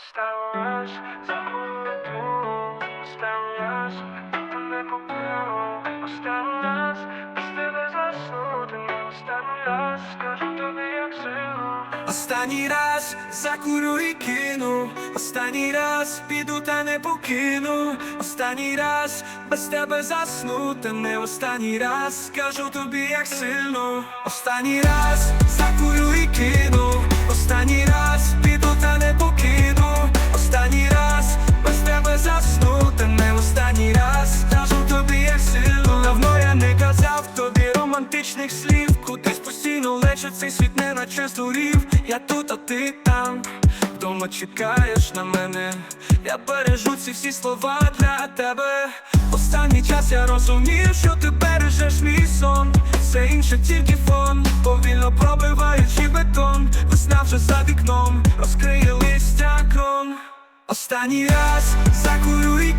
Останній раз забути, останній раз ти не покину, останній раз без тебе заснути, не останній раз скажу тобі, як сильно. Останній раз закурю і кину, останній раз піду та не покину, останній раз без тебе заснути, не останній раз скажу тобі, як сильно, останній раз закурю і романтичних слів, кудись постійно лечить цей світ не наче здурів Я тут, а ти там, вдома чекаєш на мене. Я бережу ці всі слова для тебе. Останній час я розумію, що ти бережеш мій сон. Все інше тільки фон, повільно пробиваючи бетон. Весна вже за вікном, розкриє листя крон. Останній раз закурю і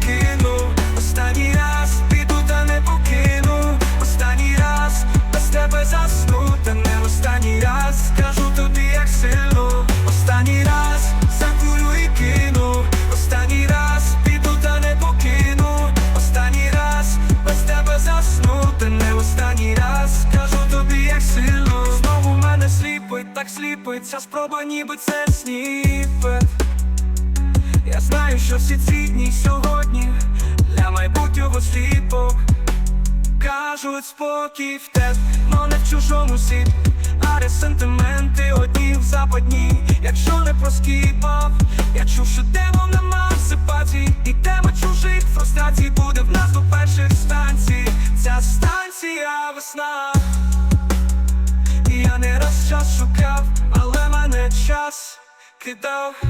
так сліпить, ця спроба ніби це сніпет. Я знаю, що всі ці дні сьогодні для майбутнього сліпок. Кажуть спокій в тебе, но не в чужому світ. А ресентименти одні в западні. Якщо не проскіпав, я чув, що демон нема сипацій. І тема чужих фрустрацій буде в нас до перших станцій. Ця станція весна я час шукав, але мене час кидав.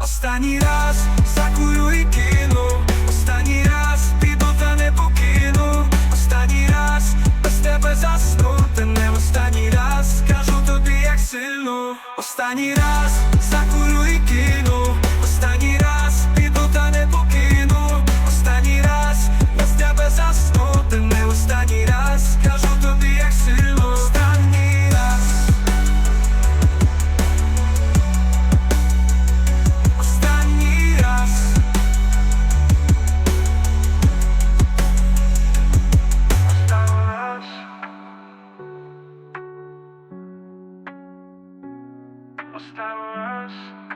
Останній раз закурю і кину, останній раз піду та не покину, останній раз без тебе заснути, не в останній раз. Скажу тобі, як сильно, останній раз закурю і кину, was?